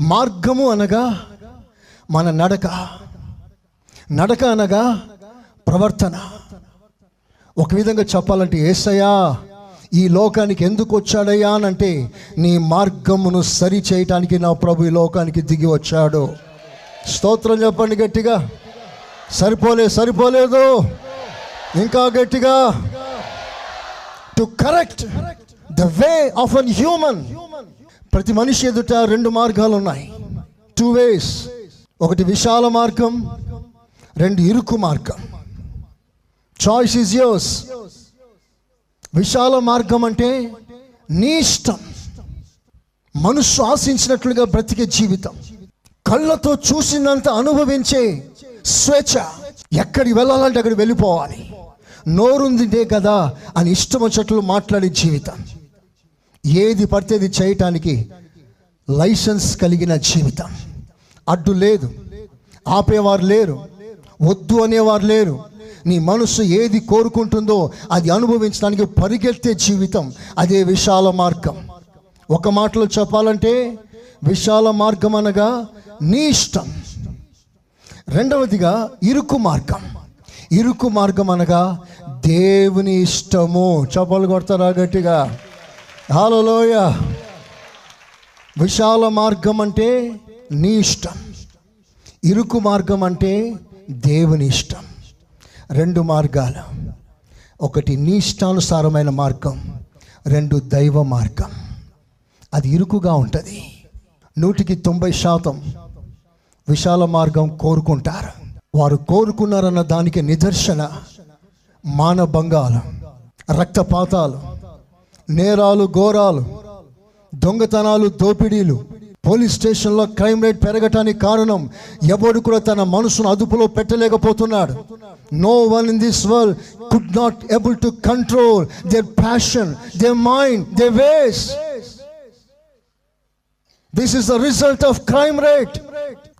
మార్గము అనగా మన నడక. నడక అనగా ప్రవర్తన. ఒక విధంగా చెప్పాలంటే ఏసయ్యా ఈ లోకానికి ఎందుకు వచ్చాడయ్యా అని అంటే నీ మార్గమును సరి చేయటానికి నా ప్రభు ఈ లోకానికి దిగి వచ్చాడు. స్తోత్రం చెప్పండి గట్టిగా. సరిపోలే సరిపోలేదు. ఇంకా గట్టిగా. To correct the way of an human ప్రతి మనిషి ఎదుట రెండు మార్గాలు ఉన్నాయి టూ వేస్ ఒకటి విశాల మార్గం రెండు ఇరుకు మార్గం. చాయిస్ ఈజ్ యోస్ విశాల మార్గం అంటే నీ ఇష్టం. మనసు ఆశించినట్లుగా బ్రతికే జీవితం. కళ్ళతో చూసినంత అనుభవించే స్వేచ్ఛ. ఎక్కడికి వెళ్ళాలంటే అక్కడికి వెళ్ళిపోవాలి. నోరుందిటే కదా అని ఇష్టం వచ్చేట్లు మాట్లాడే జీవితం. ఏది పడితే అది చేయటానికి లైసెన్స్ కలిగిన జీవితం. అడ్డు లేదు. ఆపేవారు లేరు. వద్దు అనేవారు లేరు. నీ మనసు ఏది కోరుకుంటుందో అది అనుభవించడానికి పరిగెత్తే జీవితం అదే విశాల మార్గం. ఒక మాటలో చెప్పాలంటే విశాల మార్గం అనగా నీ ఇష్టం. రెండవదిగా ఇరుకు మార్గం. ఇరుకు మార్గం అనగా దేవుని ఇష్టము. చెప్పలు కొడతారా గట్టిగా? హాలలోయ విశాల మార్గం అంటే నీ ఇష్టం. ఇరుకు మార్గం అంటే దేవుని ఇష్టం. రెండు మార్గాలు. ఒకటి నీ ఇష్టానుసారమైన మార్గం. రెండు దైవ మార్గం. అది ఇరుకుగా ఉంటుంది. నూటికి తొంభై శాతం విశాల మార్గం కోరుకుంటారు. వారు కోరుకున్నారన్న దానికి నిదర్శన మానభంగాలు రక్తపాతాలు నేరాలు ఘోరాలు దొంగతనాలు దోపిడీలు పోలీస్ స్టేషన్లో క్రైమ్ రేట్ పెరగటానికి కారణం ఎవడు కూడా తన మనసును అదుపులో పెట్టలేకపోతున్నాడు. No one in this world could not able to control their passion they mind they ways this is the result of crime rate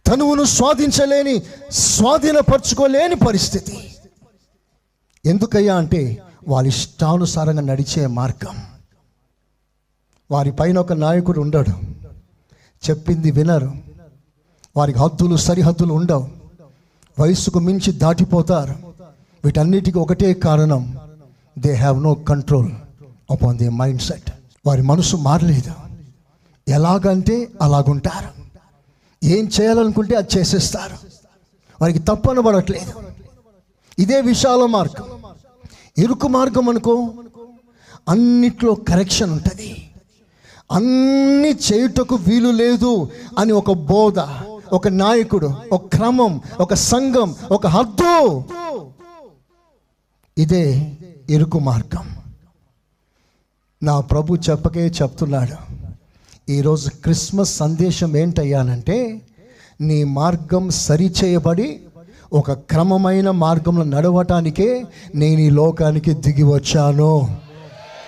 తనువును స్వాధించలేని స్వాధీనపరచుకోలేని పరిస్థితి. ఎందుకయ్యా అంటే వాళ్ళ ఇష్టానుసారంగా నడిచే మార్గం. వారి పైన ఒక నాయకుడు ఉండడు. చెప్పింది వినరు. వారికి హద్దులు సరిహద్దులు ఉండవు. వయస్సుకు మించి దాటిపోతారు. వీటన్నిటికీ ఒకటే కారణం. They have no control upon they mind set వారి మనసు మారలేదు. ఎలాగంటే అలాగుంటారు. ఏం చేయాలనుకుంటే అది చేసేస్తారు. వారికి తప్పనబడట్లేదు ఇదే విశాల మార్గం. ఇరుకు మార్గం అనుకో. అన్నిట్లో కరెక్షన్ ఉంటుంది. అన్ని చేయుటకు వీలు లేదు అని ఒక బోధ ఒక నాయకుడు ఒక క్రమం ఒక సంఘం ఒక హద్దు. ఇదే ఇరుకు మార్గం. నా ప్రభు చెప్పకే చెప్తున్నాడు ఈరోజు క్రిస్మస్ సందేశం ఏంటయ్యానంటే నీ మార్గం సరిచేయబడి ఒక క్రమమైన మార్గంలో నడవటానికే నేను ఈ లోకానికి దిగి వచ్చాను.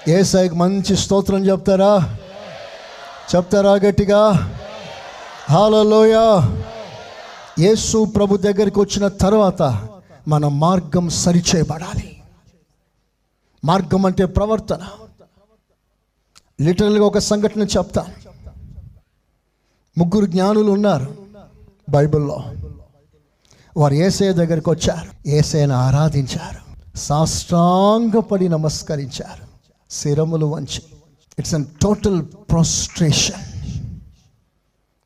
ఏసైకి మంచి స్తోత్రం చెప్తారా? చెప్తారా గట్టిగా హాలలోయ యేసు ప్రభు దగ్గరికి వచ్చిన తర్వాత మన మార్గం సరిచేయబడాలి. మార్గం అంటే ప్రవర్తన. లిటరల్గా ఒక సంఘటన చెప్తా. ముగ్గురు జ్ఞానులు ఉన్నారు బైబిల్లో. వారు ఏసయ దగ్గరికి వచ్చారు. ఏసైను ఆరాధించారు. సాష్టాంగపడి నమస్కరించారు. శిరములు వంచి. ఇట్స్ అన్ టోటల్ ప్రాస్ట్రేషన్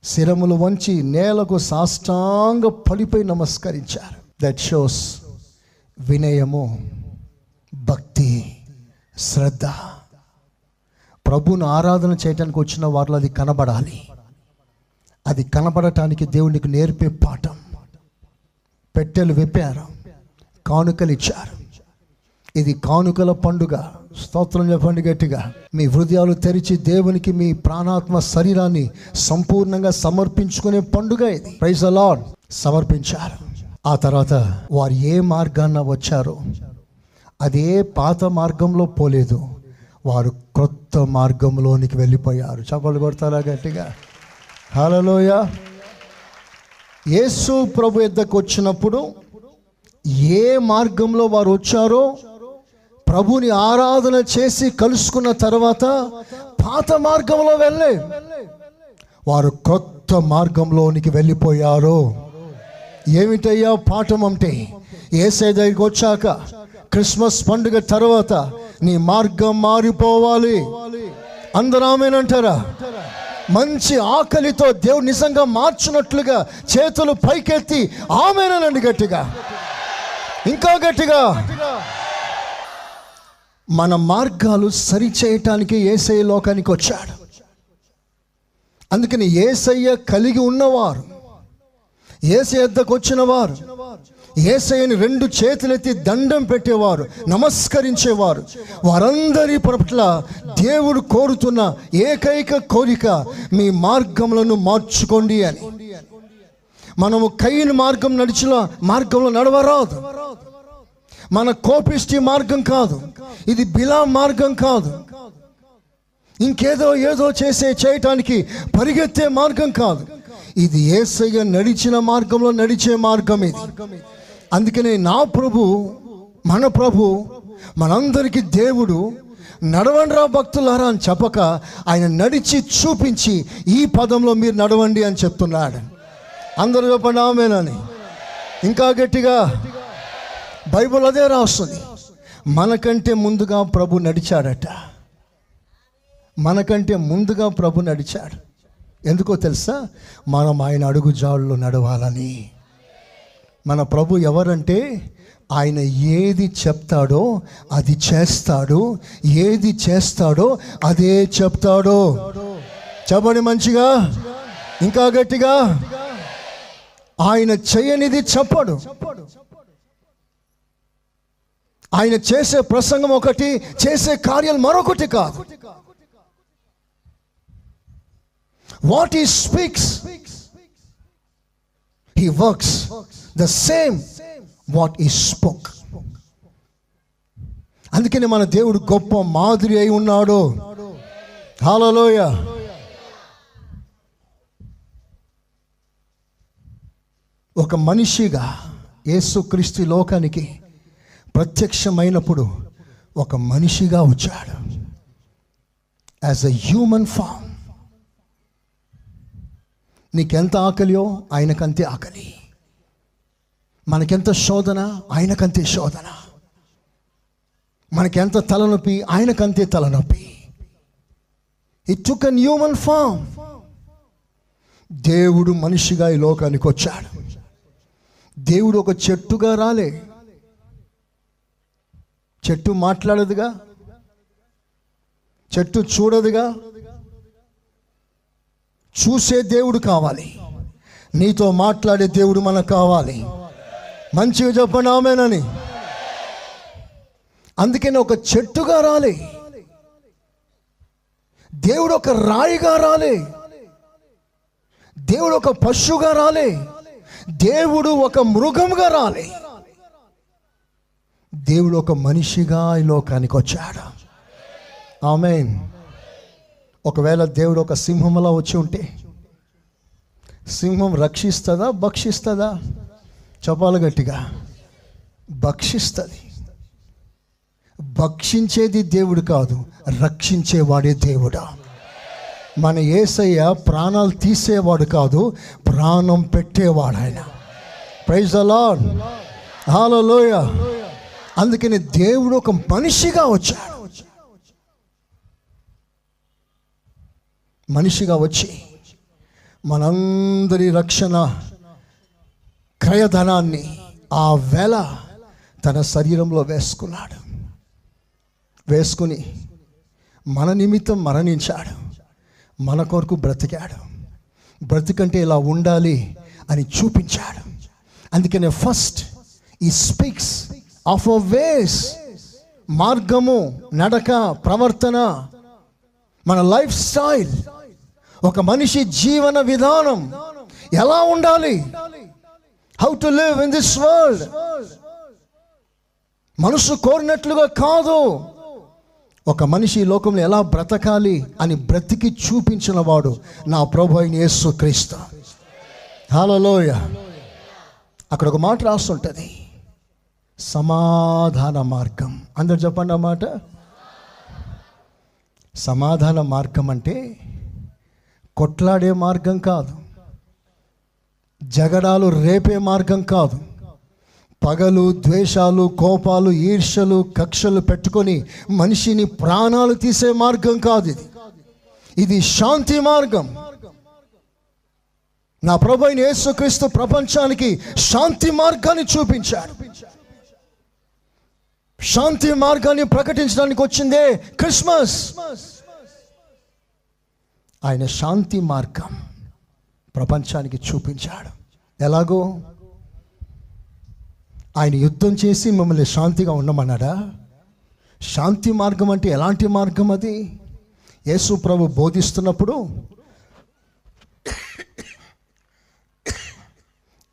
శిరములు వంచి నేలకు సాష్టాంగ పడిపోయి నమస్కరించారు. దట్ షోస్ వినయము భక్తి శ్రద్ధ. ప్రభును ఆరాధన చేయటానికి వచ్చిన వారిలో అది కనబడాలి. అది కనబడటానికి దేవునికి నేర్పే పాఠం. పెట్టెలు విప్పారు కానుకలు ఇచ్చారు. ఇది కానుకల పండుగ స్తోత్రం చెప్పండి గట్టిగా. మీ హృదయాలు తెరిచి దేవునికి మీ ప్రాణాత్మ శరీరాన్ని సంపూర్ణంగా సమర్పించుకునే పండుగ ఇది. ప్రైజ్ అలాడ్ సమర్పించారు. ఆ తర్వాత వారు ఏ మార్గాన్న వచ్చారో అదే పాత మార్గంలో పోలేదు. వారు క్రొత్త మార్గంలోనికి వెళ్ళిపోయారు. చపలు కొడతారా గట్టిగా? హలోయ యేసు ప్రభు ఎద్దకు వచ్చినప్పుడు ఏ మార్గంలో వారు వచ్చారో ప్రభుని ఆరాధన చేసి కలుసుకున్న తర్వాత పాత మార్గంలో వెళ్ళే. వారు కొత్త మార్గంలోనికి వెళ్ళిపోయారు. ఏమిటయ్యా పాఠం అంటే? ఏసై దగ్గరికి వచ్చాక క్రిస్మస్ పండుగ తర్వాత నీ మార్గం మారిపోవాలి. అందరూ ఆమెనంటారా? మంచి ఆకలితో దేవుడు నిజంగా మార్చినట్లుగా చేతులు పైకెత్తి ఆమెనండి గట్టిగా. ఇంకా గట్టిగా. మన మార్గాలు సరిచేయటానికి ఏసయ్య లోకానికి వచ్చాడు. అందుకని ఏసయ్య కలిగి ఉన్నవారు ఏసై వద్దకు వచ్చిన వారు ఏసయ్యని రెండు చేతులెత్తి దండం పెట్టేవారు నమస్కరించేవారు. వారందరి పట్ల దేవుడు కోరుతున్న ఏకైక కోరిక మీ మార్గములను మార్చుకోండి అని. మనము కయ్యని మార్గం నడిచిన మార్గంలో నడవరాదు. మన కోపిష్టి మార్గం కాదు. ఇది బిలా మార్గం కాదు. ఇంకేదో ఏదో చేసే చేయటానికి పరిగెత్తే మార్గం కాదు. ఇది ఏసయ్య నడిచిన మార్గంలో నడిచే మార్గం ఇది. అందుకనే నా ప్రభు మన ప్రభు మనందరికీ దేవుడు నడవండిరా భక్తులారా అని చెప్పక ఆయన నడిచి చూపించి ఈ పదంలో మీరు నడవండి అని చెప్తున్నాడు. అందరూ చెప్పండి ఆమెనని. ఇంకా గట్టిగా బైబిల్ అదే రాస్తుంది. మనకంటే ముందుగా ప్రభు నడిచాడట. మనకంటే ముందుగా ప్రభు నడిచాడు. ఎందుకో తెలుసా? మనం ఆయన అడుగు జాడులో నడవాలని. మన ప్రభు ఎవరంటే? ఆయన ఏది చెప్తాడో అది చేస్తాడు. ఏది చేస్తాడో అదే చెప్తాడో. చెప్పండి మంచిగా? ఇంకా గట్టిగా? ఆయన చేయనిది చెప్పడు. ఆయన చేసే ప్రసంగం ఒకటి చేసే కార్యాలు మరొకటి కాదు. What he speaks he works the same what he spoke అందుకని మన దేవుడు గొప్ప మాదిరి అయి ఉన్నాడు. హాలలోయ ఒక మనిషిగా యేసుక్రీస్తు లోకానికి ప్రత్యక్షమైనప్పుడు ఒక మనిషిగా వచ్చాడు. యాజ్ అ హ్యూమన్ ఫామ్ నీకెంత ఆకలియో ఆయనకంతే ఆకలి. మనకెంత శోధన? ఆయనకంతే శోధన. మనకెంత తలనొప్పి? ఆయనకంతే తలనొప్పి. It took an human form దేవుడు మనిషిగా ఈ లోకానికి వచ్చాడు. దేవుడు ఒక చెట్టుగా రాలే. చెట్టు మాట్లాడదుగా? చెట్టు చూడదుగా? చూసే దేవుడు కావాలి. నీతో మాట్లాడే దేవుడు మనకు కావాలి. మంచిగా చెప్పండి ఆమెనని. అందుకని ఒక చెట్టుగా రాలే. దేవుడు ఒక రాయిగా రాలే. దేవుడు ఒక పశువుగా రాలే. దేవుడు ఒక మృగంగా రాలే. దేవుడు ఒక మనిషిగా ఈ లోకానికి వచ్చాడు? ఆమె ఒకవేళ దేవుడు ఒక సింహంలా వచ్చి ఉంటే సింహం రక్షిస్తుందా భక్షిస్తుందా? చెప్పాలి గట్టిగా. భక్షిస్తుంది. భక్షించేది దేవుడు కాదు రక్షించేవాడే దేవుడా. మన ఏసయ్య ప్రాణాలు తీసేవాడు కాదు ప్రాణం పెట్టేవాడు ఆయన. ప్రైజ్ హలో హాలలోయ అందుకని దేవుడు ఒక మనిషిగా వచ్చాడు. మనిషిగా వచ్చి మనందరి రక్షణ క్రయధనాన్ని ఆ వేళ తన శరీరంలో వేసుకున్నాడు. వేసుకుని మన నిమిత్తం మరణించాడు. మన కొరకు బ్రతికాడు. బ్రతికంటే ఇలా ఉండాలి అని చూపించాడు. అందుకనే ఫస్ట్ ఈ స్పీక్స్ ఆఫ్ అ వేస్ మార్గము నడక ప్రవర్తన మన లైఫ్ స్టైల్ ఒక మనిషి జీవన విధానం ఎలా ఉండాలి? How to live in this world మనసు కోరినట్లుగా కాదు. ఒక మనిషి ఈ లోకంలో ఎలా బ్రతకాలి అని బ్రతికి చూపించిన వాడు నా ప్రభు అయిన యేసు క్రీస్తు హలోయ అక్కడ ఒక మాట రాస్తుంటుంది. సమాధాన మార్గం. అందరు చెప్పండి అన్నమాట సమాధాన మార్గం అంటే కొట్లాడే మార్గం కాదు. జగడాలు రేపే మార్గం కాదు. పగలు ద్వేషాలు కోపాలు ఈర్ష్యలు కక్షలు పెట్టుకొని మనిషిని ప్రాణాలు తీసే మార్గం కాదు ఇది. ఇది శాంతి మార్గం. నా ప్రభు యేసుక్రీస్తు ప్రపంచానికి శాంతి మార్గాన్ని చూపించాడు. శాంతి మార్గాన్ని ప్రకటించడానికి వచ్చిందే క్రిస్మస్. ఆయన శాంతి మార్గం ప్రపంచానికి చూపించాడు. ఎలాగో? ఆయన యుద్ధం చేసి మిమ్మల్ని శాంతిగా ఉండమన్నాడా? శాంతి మార్గం అంటే ఎలాంటి మార్గం అది? యేసు ప్రభు బోధిస్తున్నప్పుడు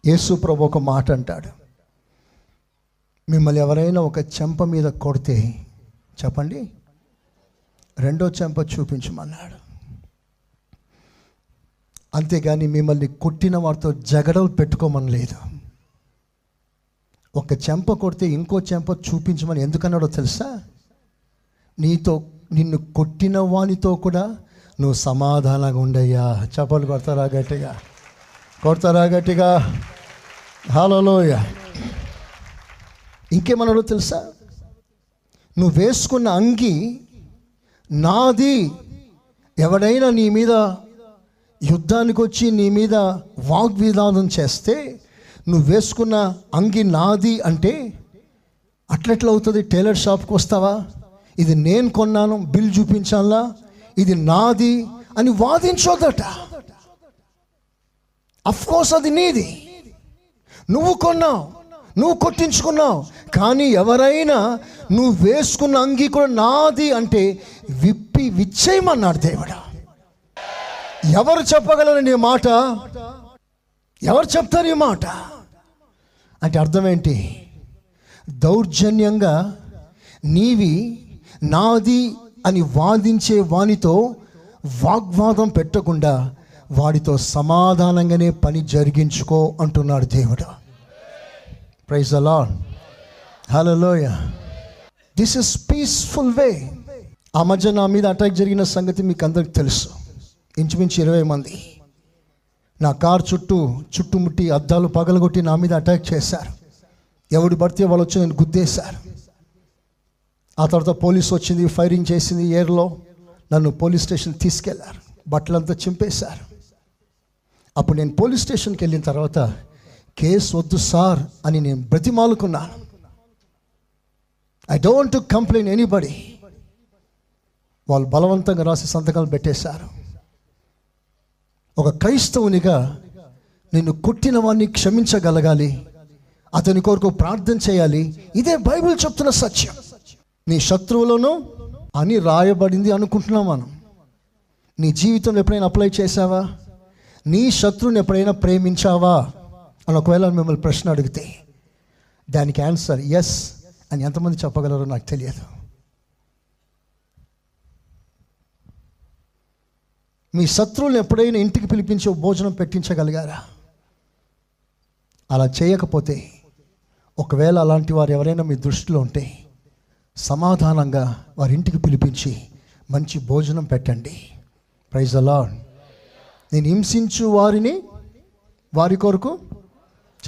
యేసు ప్రభు ఒక మాట అంటాడు. మిమ్మల్ని ఎవరైనా ఒక చెంప మీద కొడితే చెప్పండి. రెండో చెంప చూపించమన్నాడు. అంతేగాని మిమ్మల్ని కొట్టిన వారితో జగడలు పెట్టుకోమని లేదు ఒక చెంప కొడితే ఇంకో చెంప చూపించమని ఎందుకన్నాడో తెలుసా? నీతో నిన్ను కొట్టిన వానితో కూడా నువ్వు సమాధానంగా ఉండయ్యా. చెప్పలు కొడతారా గట్టిగా? కొడతారా గట్టిగా? హలోయ ఇంకేమన్నాడో తెలుసా? నువ్వు వేసుకున్న అంగి నాది. ఎవడైనా నీ మీద యుద్ధానికి వచ్చి నీ మీద వాగ్విధానం చేస్తే నువ్వు వేసుకున్న అంగి నాది అంటే అట్లెట్లా అవుతుంది? టైలర్ షాప్కి వస్తావా? ఇది నేను కొన్నాను బిల్ చూపించాలా? ఇది నాది అని వాదించొద్దట. కోర్స్ అది నీది. నువ్వు కొన్నావు నువ్వు కొట్టించుకున్నావు కానీ ఎవరైనా నువ్వు వేసుకున్న అంగీ కూడా నాది అంటే విప్పి విచ్చేయమన్నాడు దేవుడా. ఎవరు చెప్పగలరు నీ మాట? ఎవరు చెప్తారు ఈ మాట? అంటే అర్థం ఏంటి? దౌర్జన్యంగా నీవి నాది అని వాదించే వానితో వాగ్వాదం పెట్టకుండా వాడితో సమాధానంగానే పని జరిగించుకో అంటున్నాడు దేవుడు. ప్రైజ్ అలా హలోయ దిస్ ఇస్ పీస్ఫుల్ వే ఆ మధ్య నా మీద అటాక్ జరిగిన సంగతి మీకు అందరికి తెలుసు. ఇంచుమించు ఇరవై మంది. నా కార్ చుట్టూ చుట్టుముట్టి అద్దాలు పగలగొట్టి నా మీద అటాక్ చేశారు. ఎవడు పడితే వాళ్ళు వచ్చి నేను గుద్దేశారు. ఆ తర్వాత పోలీస్ వచ్చింది ఫైరింగ్ చేసింది ఎయిర్లో నన్ను పోలీస్ స్టేషన్ తీసుకెళ్ళారు. బట్టలంతా చింపేశారు. అప్పుడు నేను పోలీస్ స్టేషన్కి వెళ్ళిన తర్వాత కేసు వద్దు సార్ అని నేను బ్రతిమాలుకున్నాను. I don't to complaint anybody వాళ్ళు బలవంతంగా రాసి సంతకాలు పెట్టేశారు. ఒక క్రైస్తవునిగా నిన్ను కొట్టిన వాడిని క్షమించగలగాలి. అతని కొరకు ప్రార్థన చేయాలి. ఇదే బైబిల్ చెప్తున్న సత్యం. నీ శత్రువులను అని రాయబడింది అనుకుంటున్నాం మనం. నీ జీవితంలో ఎప్పుడైనా అప్లై చేసావా నీ శత్రువుని ఎప్పుడైనా ప్రేమించావా? అని ఒకవేళ మిమ్మల్ని ప్రశ్న అడిగితే దానికి ఆన్సర్ ఎస్ అని ఎంతమంది చెప్పగలరో నాకు తెలియదు. మీ శత్రువులు ఎప్పుడైనా ఇంటికి పిలిపించి భోజనం పెట్టించగలిగారా? అలా చేయకపోతే ఒకవేళ అలాంటి వారు ఎవరైనా మీ దృష్టిలో ఉంటే సమాధానంగా వారి ఇంటికి పిలిపించి మంచి భోజనం పెట్టండి. ప్రైజ్ అలా నేను హింసించు వారిని వారి కొరకు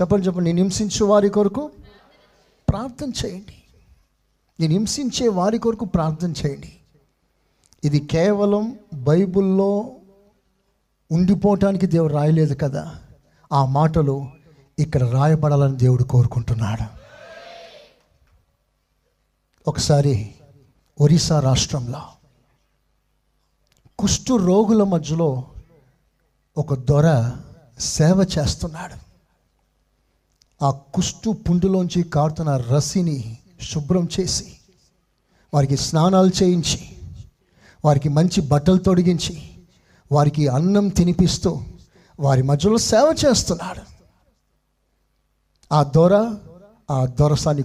చెప్పండి చెప్పండి నేను హింసించు వారి కొరకు ప్రార్థన చేయండి. నేను హింసించే వారి కొరకు ప్రార్థన చేయండి. ఇది కేవలం బైబిల్లో ఉండిపోవటానికి దేవుడు రాయలేదు కదా? ఆ మాటలు ఇక్కడ రాయబడాలని దేవుడు కోరుకుంటున్నాడు. ఒకసారి ఒరిస్సా రాష్ట్రంలో కుష్టు రోగుల మధ్యలో ఒక దొర సేవ చేస్తున్నాడు. ఆ కుష్టు పుండులోంచి కారుతున్న రసిని శుభ్రం చేసి వారికి స్నానాలు చేయించి వారికి మంచి బట్టలు తొడిగించి వారికి అన్నం తినిపిస్తూ వారి మధ్యలో సేవ చేస్తున్నాడు. ఆ దొర ఆ దొరసాన్ని